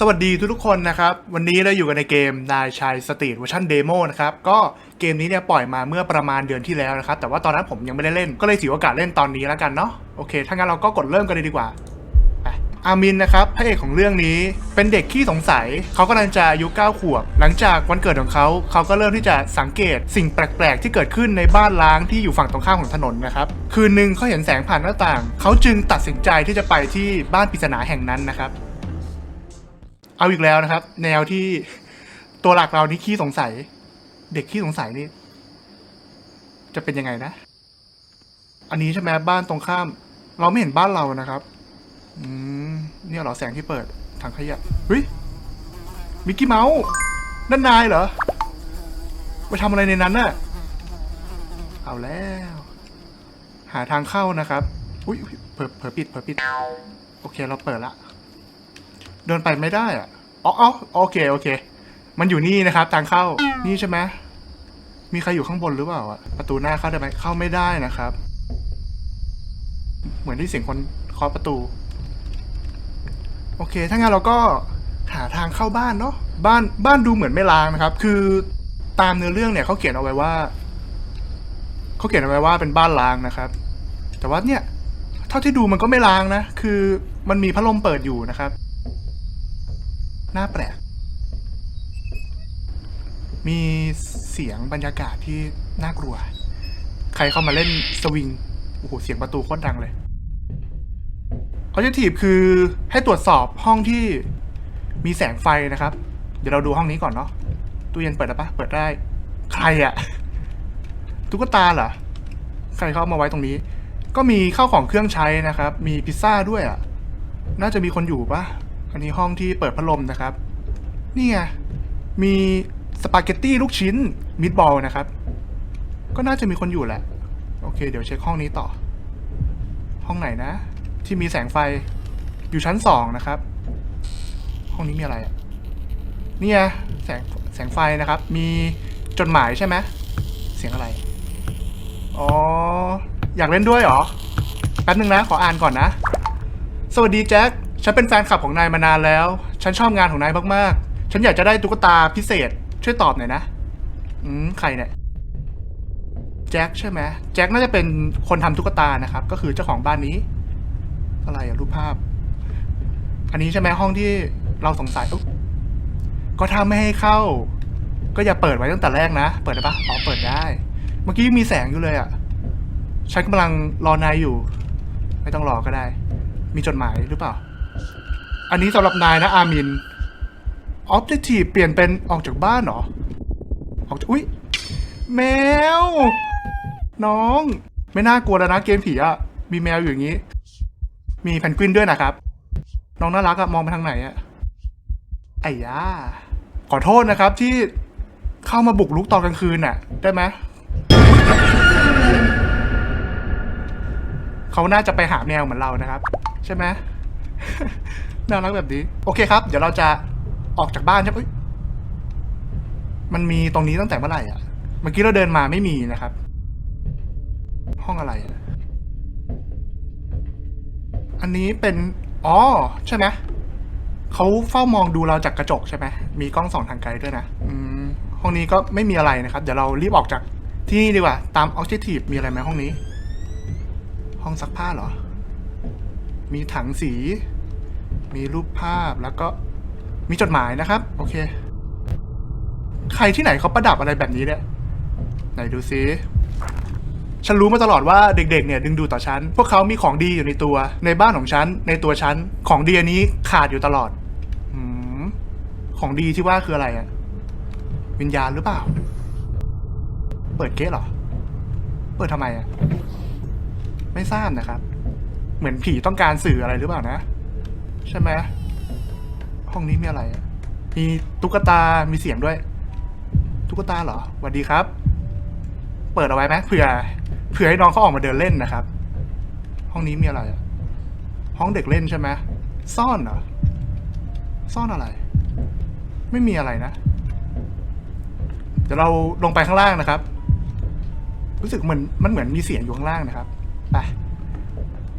สวัสดีทุกๆคนนะครับ วันนี้เราอยู่กันในเกมนายชายสตรีทเวอร์ชันเดโมนะครับ ก็เกมนี้เนี่ยปล่อยมาเมื่อประมาณเดือนที่แล้วนะครับ แต่ว่าตอนนั้นผมยังไม่ได้เล่น ก็เลยถือโอกาสเล่นตอนนี้แล้วกันเนาะโอเค ถ้างั้นเราก็กดเริ่มกันเลยดีกว่าอามินนะครับพระเอกของเรื่องนี้เป็นเด็กขี้สงสัย เขากำลังจะอายุ9ขวบ หลังจากวันเกิดของเขา เขาก็เริ่มที่จะสังเกตสิ่งแปลกๆ ที่เกิดขึ้นในบ้านล้างที่อยู่ฝั่งตรงข้ามของถนนนะครับ คืนหนึ่งเขาเห็นแสงผ่านหน้าต่าง เขาจึงตัดสินใจที่จะไปที่บ้านปริศนาแห่งนั้นนะครับ เอาอีกแล้วนะครับ แนวที่ตัวหลักเรานี่ขี้สงสัย เด็กขี้สงสัยนี่ จะเป็นยังไงนะ อันนี้ใช่ไหมบ้านตรงข้าม เราไม่เห็นบ้านเรานะครับ อืมเนี่ยเหรอแสงที่เปิดถังขยะเฮ้ยมิกกี้เมาส์นั่นนายเหรอไปทำอะไรในนั้นน่ะ เอาแล้ว หาทางเข้านะครับ อุ้ยเผลอเผลอปิดเผลอปิด โอเคเราเปิดละ เดินไปไม่ได้อะอ๋ออโอเคโอเค มันอยู่นี่นะครับ ทางเข้านี่ใช่ไหมมีใครอยู่ข้างบนหรือเปล่าอะประตูหน้าเข้าได้ไหมเข้าไม่ได้นะครับ เหมือนที่เสียงคนเคาะประตู โอเค ถ้างั้นเราก็หาทางเข้าบ้านเนาะบ้านบ้านดูเหมือนไม่ล้างนะครับ คือตามเนื้อเรื่องเนี่ยเขาเขียนเอาไว้ว่าเขาเขียนเอาไว้ว่าเป็นบ้านล้างนะครับ แต่ว่าเนี่ย เท่าที่ดูมันก็ไม่ล้างนะ คือมันมีพัดลมเปิดอยู่นะครับ น่าแปลก มีเสียงบรรยากาศที่น่ากลัว ใครเข้ามาเล่นสวิง โอ้โห เสียงประตูโคตรดังเลยอ b เจ t ทีฟคือให้ตรวจสอบห้องที่มีแสงไฟนะครับ เดี๋ยวเราดูห้องนี้ก่อนเนาะ ตู้เย็นเปิดได้วปะเปิดได้ ใครอะตุ๊กตาเหรอ ใครเข้ามาไว้ตรงนี้ ก็มีข้าวของเครื่องใช้นะครับ มีพิซซ่าด้วยอะน่าจะมีคนอยู่ปะ อันนี้ห้องที่เปิดพัดลมนะครับ นี่ไง มีสปาเกตตี้ลูกชิ้นมิตบอลนะครับ ก็น่าจะมีคนอยู่แหละ โอเค เดี๋ยวเช็คห้องนี้ต่อ ห้องไหนนะ ที่มีแสงไฟอยู่ชั้นสองนะครับ ห้องนี้มีอะไรอะเนี่ยแสงแสงไฟนะครับ มีจดหมายใช่ไหมเสียงอะไร อ๋อ อยากเล่นด้วยเหรอ แป๊บนึงนะ ขออ่านก่อนนะ สวัสดีแจ็ค ฉันเป็นแฟนคลับของนายมานานแล้ว ฉันชอบงานของนายมากๆ ฉันอยากจะได้ตุ๊กตาพิเศษ ช่วยตอบหน่อยนะ อืม ใครเนี่ย แจ็คใช่ไหม แจ็คน่าจะเป็นคนทำตุ๊กตานะครับ ก็คือเจ้าของบ้านนี้ อะไรอะรูปภาพ อันนี้ใช่ไหมห้องที่เราสงสัย ก็ถ้าไม่ให้เข้า ก็อย่าเปิดไว้ตั้งแต่แรกนะ เปิดได้ปะอ๋อ เปิดได้ เมื่อกี้มีแสงอยู่เลยอะฉันกำลังรอนายอยู่ ไม่ต้องรอก็ได้ มีจดหมายหรือเปล่า อันนี้สำหรับนายนะอามิน Objective เปลี่ยนเป็นออกจากบ้านเหรอ ออกจากอุ๊ยแมว น้อง ไม่น่ากลัวแล้วนะเกมผีอะมีแมวอยู่อย่างนี้ มีแพนกวินด้วยนะครับ น้องน่ารักอะมองไปทางไหนอะไอ้ยาขอโทษนะครับที่เข้ามาบุกลุกตอนกลางคืนน่ะ ได้ไหมเขาน่าจะไปหาแมวเหมือนเรานะครับ ใช่ไหม น่ารักแบบนี้ โอเคครับ เดี๋ยวเราจะออกจากบ้านใช่ไหมมันมีตรงนี้ตั้งแต่เมื่อไหร่อะ เมื่อกี้เราเดินมาไม่มีนะครับ ห้องอะไรอะอันนี้เป็น อ๋อ ใช่ไหมเขาเฝ้ามองดูเราจากกระจกใช่ไหมมีกล้องส่องทางไกลด้วยนะอืมห้องนี้ก็ไม่มีอะไรนะครับ เดี๋ยวเรารีบออกจากที่นี่ดีกว่า ตาม Objective มีอะไรไหมห้องนี้ ห้องซักผ้าเหรอ มีถังสี มีรูปภาพแล้วก็มีจดหมายนะครับ โอเค ใครที่ไหนเขาประดับอะไรแบบนี้เนี่ยไหนดูซิฉันรู้มาตลอดว่าเด็กๆเนี่ยดึงดูดต่อฉัน พวกเขามีของดีอยู่ในตัว ในบ้านของฉัน ในตัวฉัน ของดีอันนี้ขาดอยู่ตลอดอของดีที่ว่าคืออะไรอะวิญญาณหรือเปล่า เปิดเก๊ะเหรอ เปิดทำไมอะไม่ทราบนะครับ เหมือนผีต้องการสื่ออะไรหรือเปล่านะ ใช่ไหมห้องนี้มีอะไร มีตุ๊กตา มีเสียงด้วย ตุ๊กตาเหรอสวัสดีครับ เปิดเอาไว้ไหมเผื่อ เผื่อให้น้องเขาออกมาเดินเล่นนะครับ ห้องนี้มีอะไร ห้องเด็กเล่นใช่ไหมซ่อนเหรอ ซ่อนอะไร ไม่มีอะไรนะ เดี๋ยวเราลงไปข้างล่างนะครับ รู้สึกเหมือนมันเหมือนมีเสียงอยู่ข้างล่างนะครับ ไป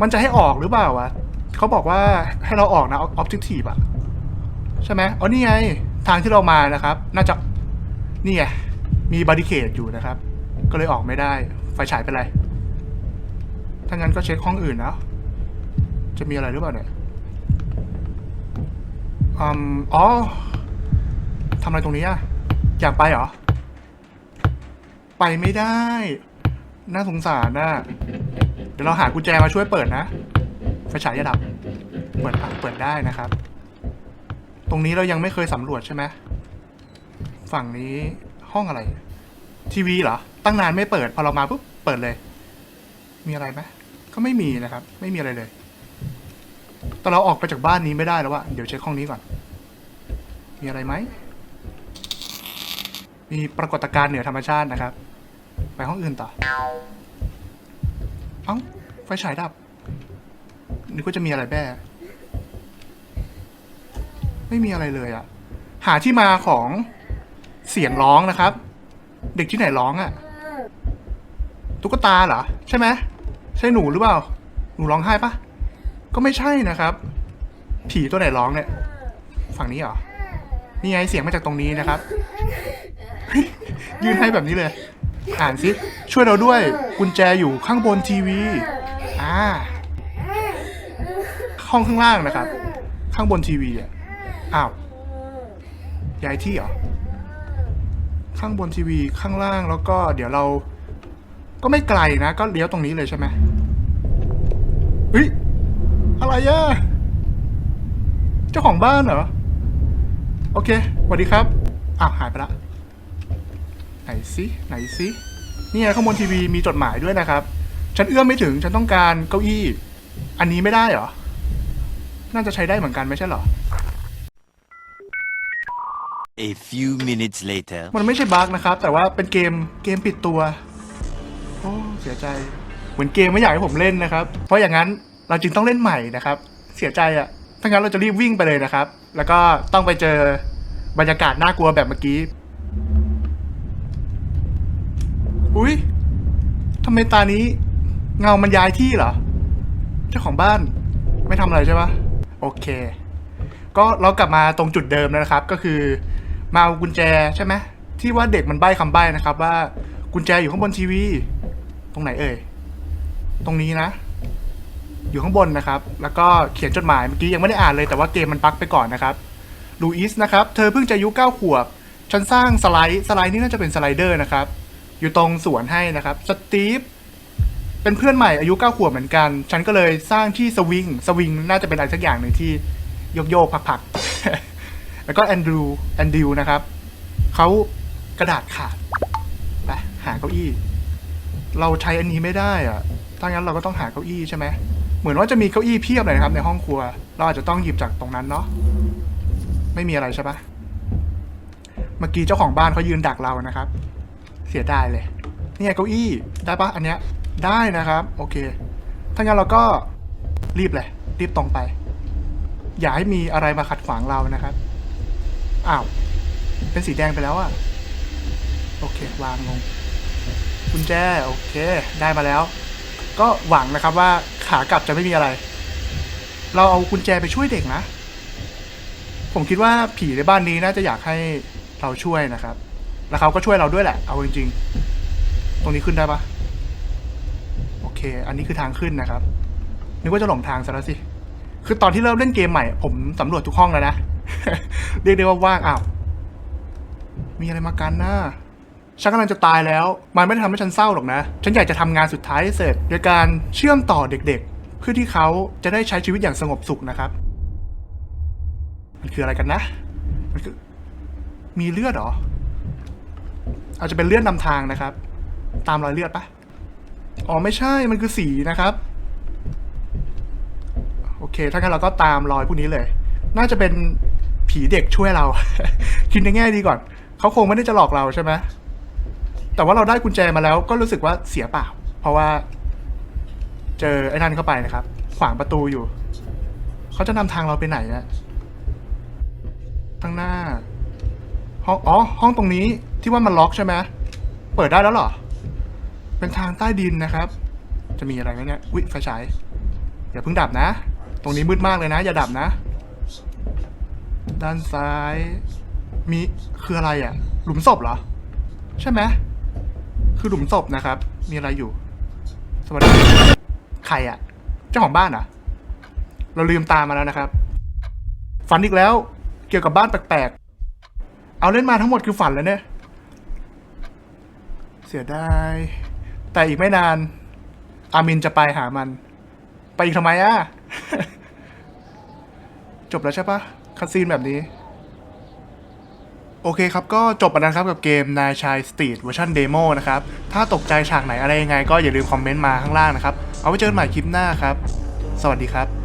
มันจะให้ออกหรือเปล่าวะ เขาบอกว่าให้เราออกนะ objective อะใช่ไหมอ๋อนี่ไง ทางที่เรามานะครับ น่าจะนี่ไงมีบาริเคดอยู่นะครับ ก็เลยออกไม่ได้ ไฟฉายเป็นไร ถ้างั้นก็เช็คห้องอื่นนะจะมีอะไรหรือเปล่าเนี่ยอืมอ๋อทำอะไรตรงนี้อะอยากไปเหรอ ไปไม่ได้ น่าสงสารนะเดี๋ยวเราหากุญแจมาช่วยเปิดนะ ฟฉายจะดับ เปิดเปิดได้นะครับ ตรงนี้เรายังไม่เคยสำรวจใช่ไหมฝั่งนี้ห้องอะไร ทีวีเหรอ ตั้งนานไม่เปิด พอเรามาปุ๊บเปิดเลย มีอะไรไหมก็ไม่มีนะครับ ไม่มีอะไรเลย แต่เราออกไปจากบ้านนี้ไม่ได้แล้วอะเดี๋ยวเช็คห้องนี้ก่อน มีอะไรไหม มีปรากฏการณ์เหนือธรรมชาตินะครับ ไปห้องอื่นต่อ เอ้า ไฟฉายดับ นึกว่าจะมีอะไรแบ้ไม่มีอะไรเลยอะหาที่มาของเสียงร้องนะครับ เด็กที่ไหนร้องอะตุ๊กตาเหรอใช่ไหมใช่หนูหรือเปล่า หนูร้องไห้ปะก็ไม่ใช่นะครับ ผีตัวไหนร้องเนี่ย ฝั่งนี้เหรอนี่ไงเสียงมาจากตรงนี้นะครับ ยืนให้แบบนี้เลย อ่านสิช่วยเราด้วยกุญแจอยู่ข้างบนทีวี อ่า ห้องข้างล่างนะครับ ข้างบนทีวีอะอ้าวย้ายที่เหรอข้างบนทีวีข้างล่างแล้วก็เดี๋ยวเรา ก็ไม่ไกลนะ ก็เลี้ยวตรงนี้เลยใช่ไหมเฮ้ยอะไรอะเจ้าของบ้านเหรอ โอเคสวัสดีครับอ้าวหายไปละไหนสิไหนสินี่ไงข้างบนทีวีมีจดหมายด้วยนะครับ ฉันเอื้อมไม่ถึง ฉันต้องการเก้าอี้ อันนี้ไม่ได้เหรอ น่าจะใช้ได้เหมือนกันไม่ใช่เหรอ A few minutes later. มันไม่ใช่บั๊กนะครับ แต่ว่าเป็นเกมเกมปิดตัว โอ้ เสียใจ เหมือนเกมไม่อยากให้ผมเล่นนะครับ เพราะอย่างนั้นเราจึงต้องเล่นใหม่นะครับ เสียใจอะ่ะถ้างั้นเราจะรีบวิ่งไปเลยนะครับ แล้วก็ต้องไปเจอบรรยากาศน่ากลัวแบบเมื่อกี้ อุ้ยทำไมตานี้ เงามันย้ายที่เหรอเจ้าของบ้าน ไม่ทำอะไรใช่ปะโอเค ก็เรากลับมาตรงจุดเดิมนะครับ ก็คือ มาเอากุญแจใช่ไหมที่ว่าเด็กมันใบ้คำใบ้นะครับ ว่ากุญแจอยู่ข้างบนทีวี ตรงไหนเอ่ย ตรงนี้นะ อยู่ข้างบนนะครับ แล้วก็เขียนจดหมายเมื่อกี้ยังไม่ได้อ่านเลยแต่ว่าเกมมันปักไปก่อนนะครับลูอิสนะครับ เธอเพิ่งจะอายุเก้าขวบ ฉันสร้างสไลด์ สไลด์นี่น่าจะเป็นสไลเดอร์นะครับ อยู่ตรงสวนให้นะครับ สตีฟ เป็นเพื่อนใหม่อายุเก้าขวบเหมือนกัน ฉันก็เลยสร้างที่สวิง สวิงน่าจะเป็นอะไรสักอย่างหนึ่งที่โยกโยกๆผักๆ แล้วก็แอนดรูแอนดิวนะครับ เขากระดาษขาด ไป หาเก้าอี้ เราใช้อันนี้ไม่ได้อะถ้างั้นเราก็ต้องหาเก้าอี้ใช่ไหม เหมือนว่าจะมีเก้าอี้เพียบเลยนะครับ ในห้องครัว เราอาจจะต้องหยิบจากตรงนั้นเนาะ ไม่มีอะไรใช่ปะเมื่อกี้เจ้าของบ้านเขายืนดักเรานะครับ เสียดายเลย เนี่ไงเก้าอี้ได้ปะอันเนี้ย ได้นะครับ โอเค ถ้างั้นเราก็รีบเลย รีบตรงไป อย่าให้มีอะไรมาขัดขวางเรานะครับ อ้าว เป็นสีแดงไปแล้วอะโอเควางลงกุญแจ โอเค ได้มาแล้ว ก็หวังนะครับว่าขากลับจะไม่มีอะไร เราเอากุญแจไปช่วยเด็กนะ ผมคิดว่าผีในบ้านนี้น่าจะอยากให้เราช่วยนะครับ แล้วเขาก็ช่วยเราด้วยแหละ เอาจริงๆ ตรงนี้ขึ้นได้ปะ อเคอันนี้คือทางขึ้นนะครับ นึกว่าจะหลงทางซะแล้วสิ คือตอนที่เริ่มเล่นเกมใหม่ ผมสำรวจทุกห้องแล้วนะ เรียกได้ว่าว่างอ้าว มีอะไรมากันนะฉันกำลังจะตายแล้ว มันไม่ได้ทำให้ฉันเศร้าหรอกนะ ฉันอยากจะทำงานสุดท้ายให้เสร็จ โดยการเชื่อมต่อเด็กๆ เพื่อที่เขาจะได้ใช้ชีวิตอย่างสงบสุขนะครับ มันคืออะไรกันนะ มันคือ มีเลือดเหรอ อาจจะเป็นเลือดนำทางนะครับ ตามรอยเลือดปะ อ๋อไม่ใช่มันคือสีนะครับ โอเค ถ้างั้นเราก็ตามรอยพวกนี้เลย น่าจะเป็นผีเด็กช่วยเรา คิดในแง่ดีก่อน เขาคงไม่ได้จะหลอกเราใช่ไหมแต่ว่าเราได้กุญแจมาแล้วก็รู้สึกว่าเสียเปล่า เพราะว่า เจอไอ้นั่นเข้าไปนะครับ ขวางประตูอยู่ เขาจะนำทางเราไปไหนอะข้างหน้าห้องอ๋อ ห้องตรงนี้ที่ว่ามันล็อกใช่ไหมเปิดได้แล้วเหรอ เป็นทางใต้ดินนะครับ จะมีอะไรไหมเนี่ยอุ๊ยไฟฉายอย่าเพิ่งดับนะ ตรงนี้มืดมากเลยนะ อย่าดับนะ ด้านซ้าย มีคืออะไรอะ่ะ หลุมศพเหรอ ใช่ไหมคือหลุมศพนะครับ มีอะไรอยู่ สวัสดีใครอะ่ะ เจ้าของบ้านอะ เราลืมตามมาแล้วนะครับ ฝันอีกแล้ว เกี่ยวกับบ้านแปลกๆ เอาเล่นมาทั้งหมดคือฝันแล้วเนี่ย เสียดาย แต่อีกไม่นาน อามินจะไปหามัน ไปอีกทำไมอะ จบแล้วใช่ปะคัดซีนแบบนี้ โอเคครับ ก็จบไปแล้วนะครับกับเกมนายชายสตรีทเวอร์ชันเดโมนะครับ ถ้าตกใจฉากไหนอะไรยังไง ก็อย่าลืมคอมเมนต์มาข้างล่างนะครับ เอาไว้เจอกันใหม่คลิปหน้าครับ สวัสดีครับ